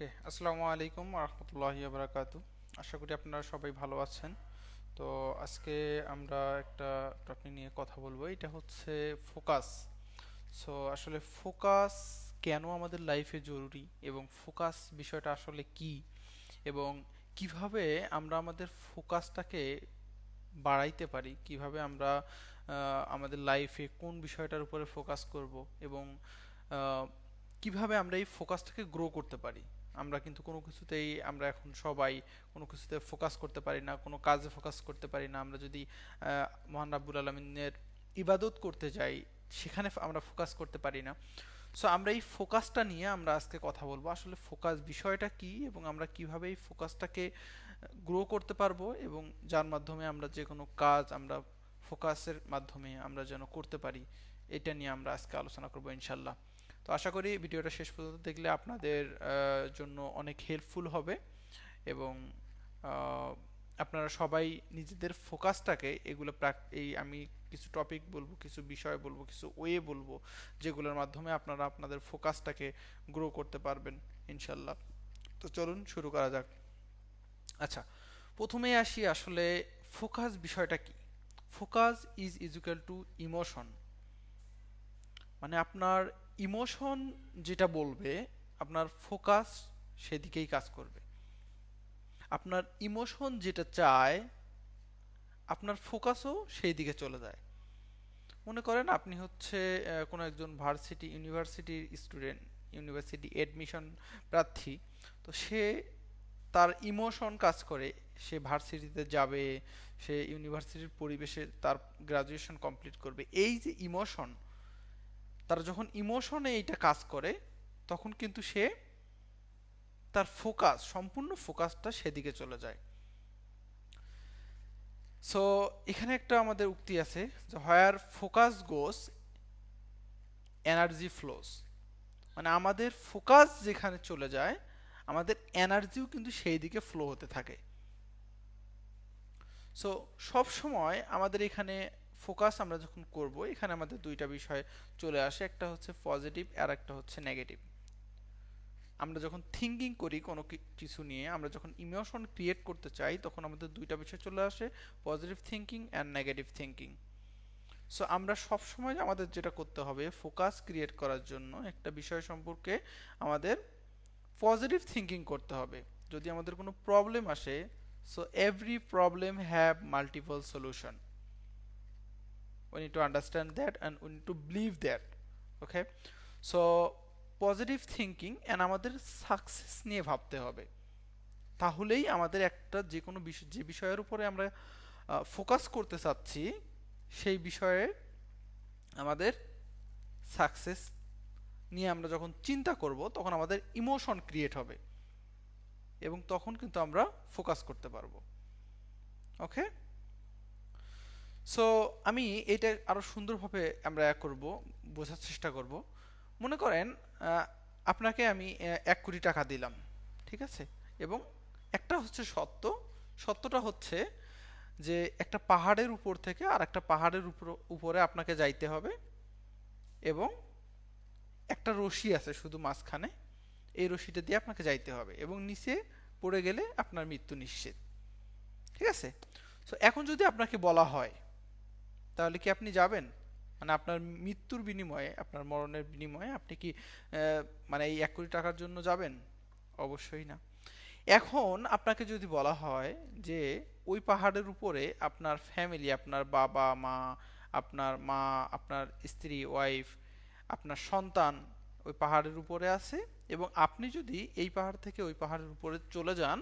ওকে, আসসালামু আলাইকুম রহমতুল্লাহি বারাকাতু আশা করি আপনারা সবাই ভালো আছেন। তো আজকে আমরা একটা টপিক নিয়ে কথা বলব। এটা হচ্ছে ফোকাস সো আসলে ফোকাস কেন আমাদের লাইফে জরুরি এবং ফোকাস বিষয়টা আসলে কি? এবং কীভাবে আমরা আমাদের ফোকাসটাকে বাড়াইতে পারি? কীভাবে আমরা আমাদের লাইফে কোন বিষয়টার উপরে ফোকাস করব? এবং কীভাবে আমরা এই ফোকাসটাকে গ্রো করতে পারি? আমরা কিন্তু কোনো কিছুতেই আমরা এখন সবাই কোনো কিছুতে ফোকাস করতে পারি না, কোনো কাজে ফোকাস করতে পারি না। আমরা যদি মহান রাব্বুল আলমিনের ইবাদত করতে যাই, সেখানে আমরা ফোকাস করতে পারি না। সো আমরা এই ফোকাসটা নিয়ে আমরা আজকে কথা বলব। আসলে ফোকাস বিষয়টা কি এবং আমরা কীভাবে এই ফোকাসটাকে গ্রো করতে পারব এবং যার মাধ্যমে আমরা যে কোনো কাজ আমরা ফোকাসের মাধ্যমে আমরা যেন করতে পারি, এটা নিয়ে আমরা আজকে আলোচনা করব ইনশাল্লাহ তো আশা করি ভিডিওটা শেষ পর্যন্ত দেখলে আপনাদের জন্য অনেক হেল্পফুল হবে এবং আপনারা সবাই নিজেদের ফোকাসটাকে এগুলো এই আমি কিছু টপিক বলব, কিছু বিষয় বলব, কিছু ওয়ে বলব, যেগুলোর মাধ্যমে আপনারা আপনাদের ফোকাসটাকে গ্রো করতে পারবেন, ইনশাল্লাহ। তো চলুন শুরু করা যাক। আচ্ছা প্রথমেই আসি আসলে ফোকাস বিষয়টা কি? Focus is equal to emotion মানে আপনার ইমোশন যেটা বলবে, আপনার ফোকাস সেদিকেই কাজ করবে। আপনার ইমোশন যেটা চায়, আপনার ফোকাসও সেই দিকে চলে যায়। মনে করেন আপনি হচ্ছে কোনো একজন ভার্সিটি ইউনিভার্সিটির স্টুডেন্ট, ইউনিভার্সিটি অ্যাডমিশন প্রার্থী, তো সে তার ইমোশন কাজ করে। সে ভার্সিটিতে যাবে, সে ইউনিভার্সিটির পরিবেশে তার গ্রাজুয়েশন কমপ্লিট করবে। এই যে ইমোশন তার যখন ইমোশনে এইটা কাজ করে, তখন কিন্তু সে তার ফোকাস সম্পূর্ণ ফোকাসটা সেদিকে চলে যায়। সো এখানে একটা আমাদের উক্তি আছে যে where focus goes energy flows মানে আমাদের ফোকাস যেখানে চলে যায়, আমাদের এনার্জিও কিন্তু সেই দিকে ফ্লো হতে থাকে। সো সব সময় আমাদের এখানে ফোকাস আমরা যখন করব, এখানে আমাদের দুইটা বিষয় চলে আসে, একটা হচ্ছে পজিটিভ আর একটা হচ্ছে নেগেটিভ আমরা যখন থিঙ্কিং করি কোনো কিছু নিয়ে, আমরা যখন ইমোশন ক্রিয়েট করতে চাই, তখন আমাদের দুইটা বিষয় চলে আসে positive thinking and negative thinking so আমরা সব সময় আমাদের যেটা করতে হবে ফোকাস ক্রিয়েট করার জন্য একটা বিষয় সম্পর্কে আমাদের পজিটিভ থিঙ্কিং করতে হবে। যদি আমাদের কোনো প্রবলেম আসে so every problem have multiple solution we need to understand that and we need to believe that. Okay? So positive thinking and আমাদের সাকসেস নিয়ে ভাবতে হবে। তাহলেই আমাদের একটা যে কোনো বিষয়, যে বিষয়ের উপরে আমরা ফোকাস করতে চাচ্ছি, সেই বিষয়ে আমাদের সাকসেস নিয়ে আমরা যখন চিন্তা করব, তখন আমাদের ইমোশন ক্রিয়েট হবে। এবং তখন কিন্তু আমরা ফোকাস করতে পারব। ওকে সো আমি এটা আরও সুন্দরভাবে আমরা করব, বোঝার চেষ্টা করব। মনে করেন আপনাকে আমি এক কোটি টাকা দিলাম, ঠিক আছে? এবং একটা হচ্ছে সত্য, সত্যটা হচ্ছে যে একটা পাহাড়ের উপর থেকে আর একটা পাহাড়ের উপর, উপরে আপনাকে যাইতে হবে এবং একটা রশি আছে শুধু মাঝখানে, এই রশিটা দিয়ে আপনাকে যাইতে হবে এবং নিচে পড়ে গেলে আপনার মৃত্যু নিশ্চিত, ঠিক আছে? সো এখন যদি আপনাকে বলা হয় তাহলে কি আপনি যাবেন? মানে আপনার মৃত্যুর বিনিময়ে, আপনার মরণের বিনিময়ে আপনি কি মানে এই এক কোটি টাকার জন্য যাবেন? অবশ্যই না। এখন আপনাকে যদি বলা হয় যে ওই পাহাড়ের উপরে আপনার ফ্যামিলি আপনার বাবা, মা, আপনার মা, আপনার স্ত্রী ওয়াইফ আপনার সন্তান ওই পাহাড়ের উপরে আছে এবং আপনি যদি এই পাহাড় থেকে ওই পাহাড়ের উপরে চলে যান,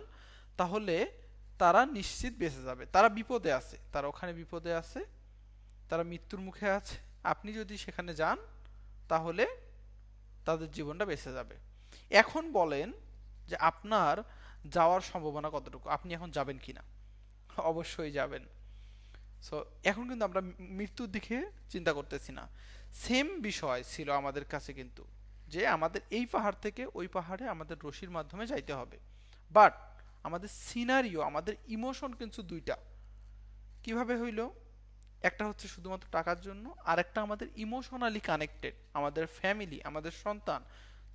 তাহলে তারা নিশ্চিত বেঁচে যাবে। তারা বিপদে আছে। তারা ওখানে বিপদে আছে। তারা মৃত্যুর মুখে আছে। আপনি যদি সেখানে যান, তাহলে তাদের জীবনটা বেঁচে যাবে। এখন বলেন যে আপনার যাওয়ার সম্ভাবনা কতটুকু? আপনি এখন যাবেন কিনা অবশ্যই যাবেন। সো এখন কিন্তু আমরা মৃত্যুর দিকে চিন্তা করতেছি না। সেম বিষয় ছিল আমাদের কাছে কিন্তু, যে আমাদের এই পাহাড় থেকে ওই পাহাড়ে আমাদের রশির মাধ্যমে যাইতে হবে। বাট আমাদের সিনারিও আমাদের ইমোশন কিন্তু দুইটা। কীভাবে হইল? একটা হচ্ছে শুধুমাত্র টাকার জন্য আর একটা আমাদের ইমোশনালি কানেক্টেড আমাদের ফ্যামিলি আমাদের সন্তান,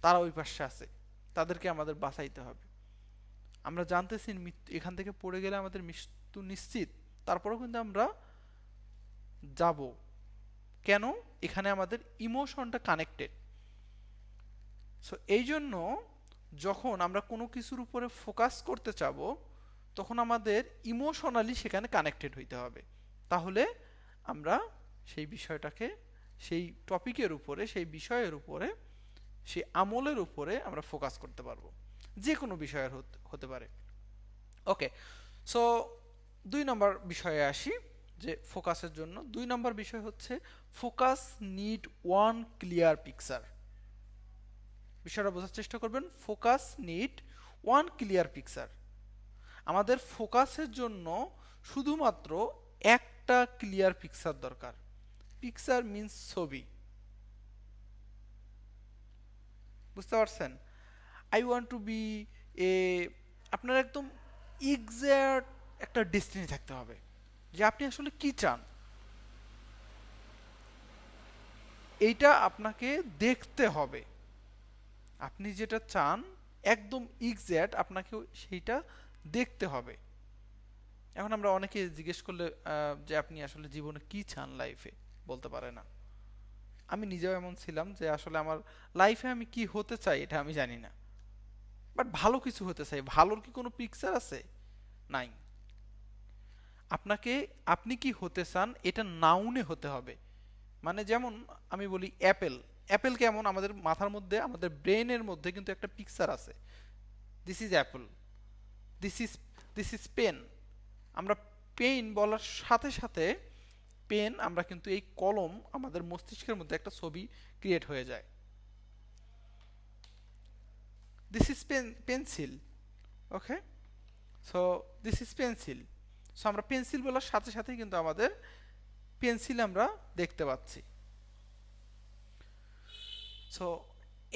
তারা ওই পাশে আছে, তাদেরকে আমাদের বাঁচাইতে হবে। আমরা জানতেছি মৃত্যু, এখান থেকে পড়ে গেলে আমাদের মৃত্যু নিশ্চিত, তারপরেও কিন্তু আমরা যাব। কেন? এখানে আমাদের ইমোশনটা কানেক্টেড সো এই জন্য যখন আমরা কোনো কিছুর উপরে ফোকাস করতে চাব, তখন আমাদের ইমোশনালি সেখানে কানেক্টেড হইতে হবে। তাহলে আমরা সেই বিষয়টাকে, সেই টপিকের উপরে, সেই বিষয়ের উপরে, সেই আমলের উপরে আমরা ফোকাস করতে পারব। যে কোনো বিষয়ের হত- পারে। ওকে, সো দুই নম্বর বিষয়ে আসি, যে ফোকাসের জন্য। দুই নম্বর বিষয় হচ্ছে, focus need one clear picture. বিষয়টা বোঝার চেষ্টা করবেন, focus need one clear picture. আমাদের ফোকাসের জন্য শুধুমাত্র একটা ক্লিয়ার পিকচার দরকার। পিকচার মিন্স ছবি। বুঝতে পারছেন? I want to be a আপনার একদম এক্স্যাক্ট একটা ডেস্টিনি থাকতে হবে, যে আপনি আসলে কি চান। এইটা আপনাকে দেখতে হবে। আপনি যেটা চান, একদম এক্স্যাক্ট আপনাকে সেইটা দেখতে হবে। এখন আমরা অনেকে জিজ্ঞেস করলে যে আপনি আসলে জীবনে কি চান লাইফে বলতে পারে না। আমি নিজেও এমন ছিলাম যে আসলে আমার লাইফে আমি কি হতে চাই এটা আমি জানি না। বাট ভালো কিছু হতে চাই। ভালোর কি কোনো পিকচার আছে? নাই। আপনাকে, আপনি কি হতে চান এটা নাউনে হতে হবে। মানে যেমন আমি বলি অ্যাপেল অ্যাপেল কেমন? আমাদের মাথার মধ্যে, আমাদের ব্রেনের মধ্যে কিন্তু একটা পিকচার আছে। This is apple this is this is pen আমরা পেন বলার সাথে সাথে পেন আমরা কিন্তু এই কলম আমাদের মস্তিষ্কের মধ্যে একটা ছবি ক্রিয়েট হয়ে যায়। This is pen pencil okay so this is pencil so আমরা পেন্সিল বলার সাথে সাথেই কিন্তু আমাদের পেন্সিল আমরা দেখতে পাচ্ছি। সো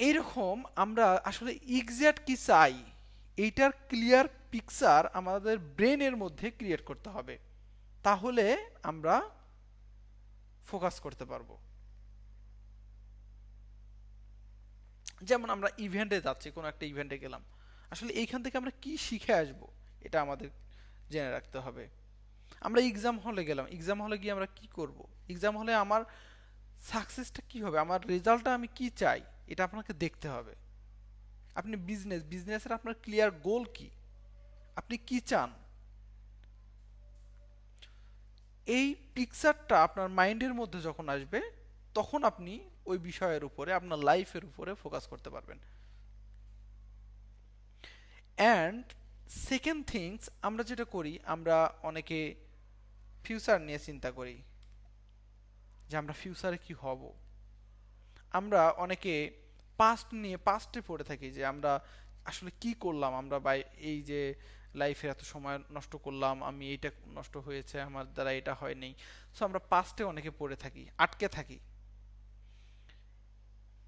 এইরকম আমরা আসলে এক্স্যাক্ট কি চাই, এইটার ক্লিয়ার পিকচার আমাদের ব্রেনের মধ্যে ক্রিয়েট করতে হবে। তাহলে আমরা ফোকাস করতে পারব। যেমন আমরা ইভেন্টে যাচ্ছি, কোনো একটা ইভেন্টে গেলাম। আসলে এইখান থেকে আমরা কি শিখে আসব, এটা আমাদের জেনে রাখতে হবে। আমরা এক্সাম হলে গেলাম। এক্সাম হলে গিয়ে আমরা কি করব? এক্সাম হলে আমার সাকসেসটা কি হবে? আমার রেজাল্টটা আমি কি চাই? এটা আপনাকে দেখতে হবে। আপনি বিজনেস বিজনেসের আপনার ক্লিয়ার গোল কি? আপনি কি চান? এই পিকচারটা আপনার মাইন্ডের মধ্যে যখন আসবে, তখন আপনি ওই বিষয়ের উপরে, আপনার লাইফের উপরে ফোকাস করতে পারবেন। অ্যান্ড সেকেন্ড থিংস আমরা যেটা করি, আমরা অনেকে ফিউচার নিয়ে চিন্তা করি, যে আমরা ফিউচারে কি হব? আমরা অনেকে পাস্ট নিয়ে পাস্টে পড়ে থাকি যে আমরা আসলে কি করলাম? আমরা বাই এই যে লাইফে এত সময় নষ্ট করলাম, আমি এইটা নষ্ট হয়েছে, আমার দ্বারা এটা হয়নি। সো আমরা পাস্টে অনেকে পড়ে থাকি, আটকে থাকি।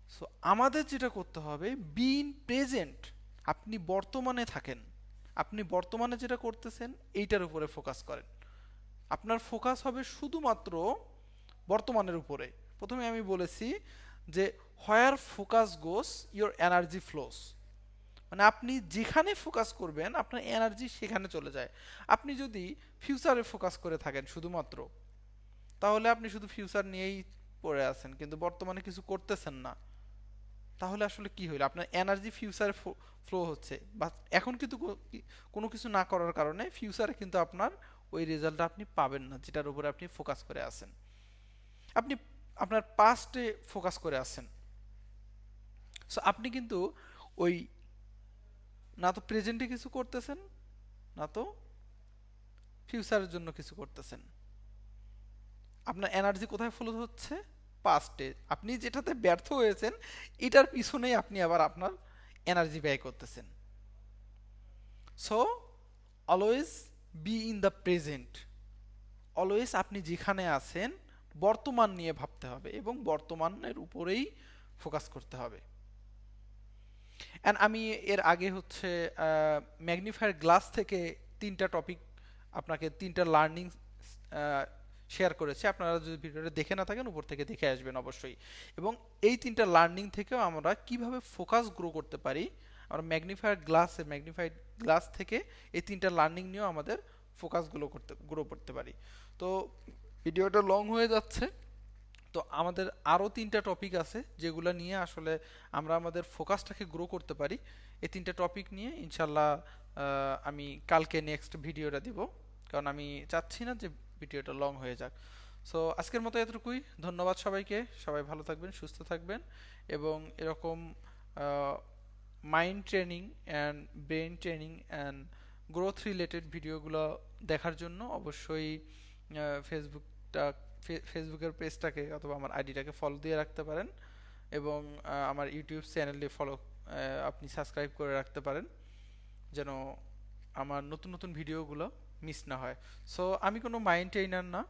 সো আমাদের যেটা করতে হবে বিন প্রেজেন্ট আপনি বর্তমানে থাকেন। আপনি বর্তমানে যেটা করতেছেন, এইটার উপরে ফোকাস করেন। আপনার ফোকাস হবে শুধুমাত্র বর্তমানের উপরে। প্রথমে আমি বলেছি যে where focus goes your energy flows মানে আপনি যেখানে ফোকাস করবেন, আপনার এনার্জি সেখানে চলে যায়। আপনি যদি ফিউচারে ফোকাস করে থাকেন শুধুমাত্র, তাহলে আপনি শুধু ফিউচার নিয়েই পড়ে আছেন, কিন্তু বর্তমানে কিছু করতেছেন না। তাহলে আসলে কি হইল? আপনার এনার্জি ফিউচারে ফ্লো হচ্ছে। বা এখন কিন্তু কোনো কিছু না করার কারণে ফিউচারে কিন্তু আপনার ওই রেজাল্টটা আপনি পাবেন না, যেটার উপরে আপনি ফোকাস করে আছেন। আপনি, আপনার পাস্টে ফোকাস করে আছেন। সো আপনি কিন্তু ওই না তো প্রেজেন্টে কিছু করতেছেন, না তো ফিউচারের জন্য কিছু করতেছেন। আপনার এনার্জি কোথায় ফ্লো হচ্ছে? পাস্টে আপনি যেটাতে ব্যর্থ হয়েছেন, এটার পিছনেই আপনি আবার আপনার এনার্জি ব্যয় করতেছেন। So always be in the present always আপনি যেখানে আছেন, বর্তমান নিয়ে ভাবতে হবে এবং বর্তমানের উপরেই ফোকাস করতে হবে। অ্যান্ড আমি এর আগে হচ্ছে ম্যাগনিফায়ার গ্লাস থেকে তিনটা টপিক আপনাকে তিনটা লার্নিং শেয়ার করেছি। আপনারা যদি ভিডিওটা দেখে না থাকেন, উপর থেকে দেখে আসবেন অবশ্যই। এবং এই তিনটা লার্নিং থেকেও আমরা কীভাবে ফোকাস গ্রো করতে পারি, আমরা ম্যাগনিফায়ার গ্লাসে ম্যাগনিফাইড গ্লাস থেকে এই তিনটা লার্নিং নিয়েও আমাদের ফোকাসগুলো করতে গ্রো করতে পারি। তো, ভিডিওটা লং হয়ে যাচ্ছে। তো আমাদের আরও তিনটা টপিক আছে যেগুলো নিয়ে আসলে আমরা আমাদের ফোকাসটাকে গ্রো করতে পারি। এই তিনটা টপিক নিয়ে ইনশাল্লাহ আমি কালকে নেক্সট ভিডিওটা দিব। কারণ আমি চাচ্ছি না যে ভিডিওটা লং হয়ে যাক। সো আজকের মতো এতটুকুই। ধন্যবাদ সবাইকে। সবাই ভালো থাকবেন, সুস্থ থাকবেন এবং এরকম mind training and brain training and growth related ভিডিওগুলো দেখার জন্য অবশ্যই ফেসবুকটা ফেসবুকের পেজটাকে অথবা আমার আইডিটাকে ফলো দিয়ে রাখতে পারেন এবং আমার ইউটিউব চ্যানেলে ফলো আপনি সাবস্ক্রাইব করে রাখতে পারেন যেন আমার নতুন নতুন ভিডিওগুলো মিস না হয়। সো আমি কোনো মাইন্ড ট্রেনার না।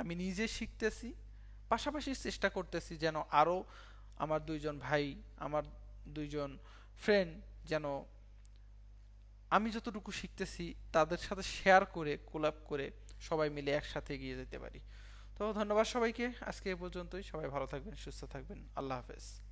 আমি নিজে শিখতেছি, পাশাপাশি চেষ্টা করতেছি যেন আরও আমার দুইজন ভাই, আমার দুইজন ফ্রেন্ড যেন আমি যতটুকু শিখতেছি তাদের সাথে শেয়ার করে কোলাপ করে সবাই মিলে একসাথে এগিয়ে যেতে পারি। তো ধন্যবাদ সবাইকে। আজকে এ পর্যন্তই। সবাই ভালো থাকবেন সুস্থ থাকবেন। আল্লাহ হাফেজ।